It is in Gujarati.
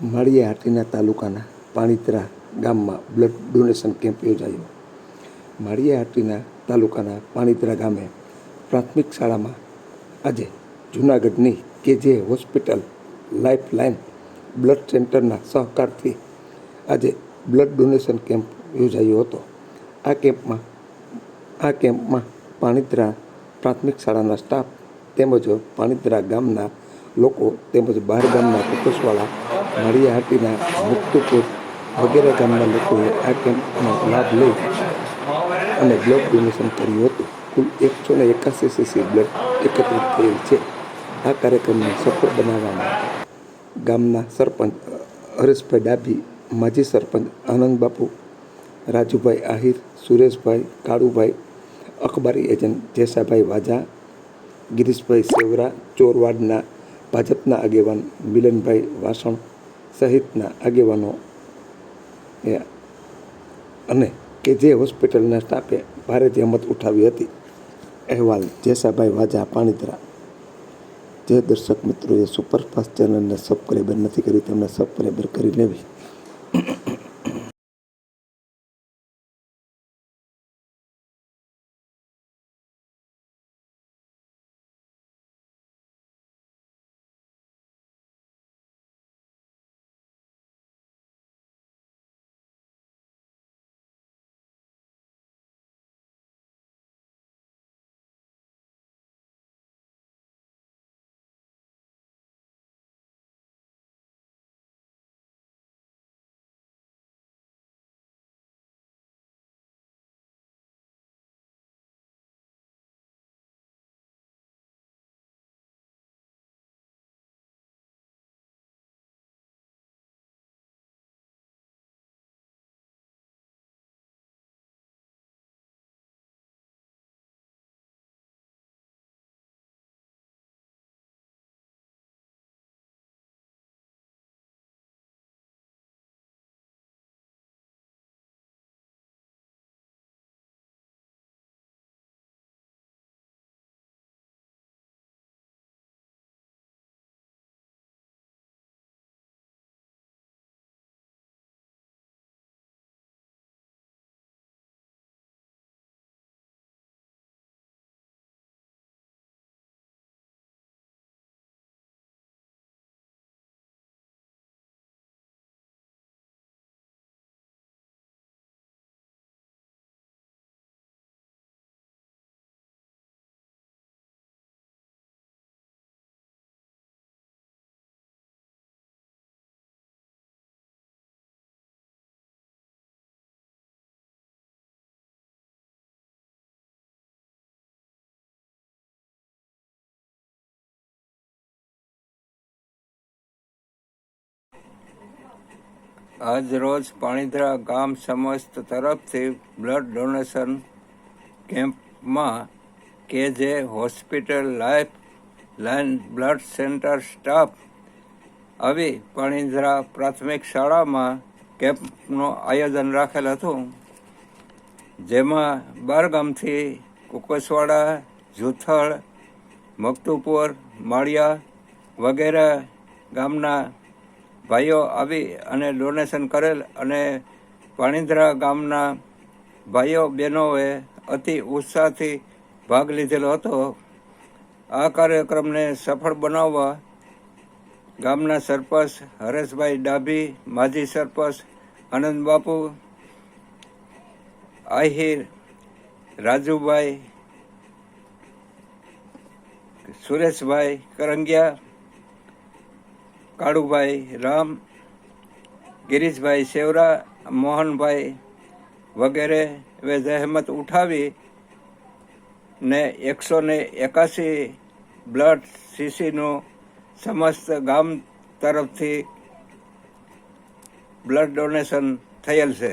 માળિયા હાટીના તાલુકાના પાણીતરા ગામમાં બ્લડ ડોનેશન કેમ્પ યોજાયો. માળિયા હાટીના તાલુકાના પાણીતરા ગામે પ્રાથમિક શાળામાં આજે જૂનાગઢની કેજે હોસ્પિટલ લાઈફ લાઈન બ્લડ સેન્ટરના સહકારથી આજે બ્લડ ડોનેશન કેમ્પ યોજાયો હતો. આ કેમ્પમાં આ કેમ્પમાં પાણીતરા પ્રાથમિક શાળાના સ્ટાફ તેમજ પાણીતરા ગામના લોકો તેમજ બહાર ગામના કુટુંબવાળા માળિયા હાટીના મુક્તુપુર વગેરે ગામના લોકોએ આ કેમ્પનો લાભ લઈ અને બ્લડ ડોનેશન કર્યું હતું. કુલ એકસો ને એકાસી સીસી બ્લડ એકત્રિત થયેલ છે. આ કાર્યક્રમને સફળ બનાવવામાં ગામના સરપંચ હરેશભાઈ ડાભી, માજી સરપંચ આનંદબાપુ રાજુભાઈ આહિર, સુરેશભાઈ કાળુભાઈ, અખબારી એજન્ટ જેસાભાઈ વાજા, ગિરીશભાઈ સેવરા, ચોરવાડના ભાજપના આગેવાન મિલનભાઈ વાસણ સહિતના આગેવાનો એ અને કે જે હોસ્પિટલના સ્ટાફે ભારે જહેમત ઉઠાવી હતી. અહેવાલ જેસાભાઈ વાજા પાણીતરા જે દર્શક મિત્રોએ સુપરફાસ્ટ ચેનલને સબસ્ક્રાઈબર નથી કરી, તેમને સબસ્ક્રાઈબર કરી લેવી. આજ રોજ પાણીધરા ગામ સમસ્ત તરફથી બ્લડ ડોનેશન કેમ્પમાં કે જે hospital life line blood centre staff આવી પાણીધરા પ્રાથમિક શાળામાં કેમ્પનું આયોજન રાખેલ હતું. જેમાં બારગામથી કુકસવાડા, જુથળ, મકતુપુર, માળિયા વગેરે ગામના ભાઈઓ આવી અને ડોનેશન કરેલ અને પાણીધરા ગામના ભાઈઓ, બહેનોએ અતિ ઉત્સાહથી ભાગ લીધેલો હતો. આ કાર્યક્રમને સફળ બનાવવા ગામના સરપંચ હરેશભાઈ ડાભી, માજી સરપંચ આનંદબાપુ આહિર, રાજુભાઈ, સુરેશભાઈ કરંગિયા કાળુભાઈ, રામ, ગિરીશભાઈ સેવરા, મોહનભાઈ વગેરે એ જહેમત ઉઠાવી ને એકસો ને એકાસી બ્લડ સીસીનું સમસ્ત ગામ તરફથી બ્લડ ડોનેશન થયેલ છે.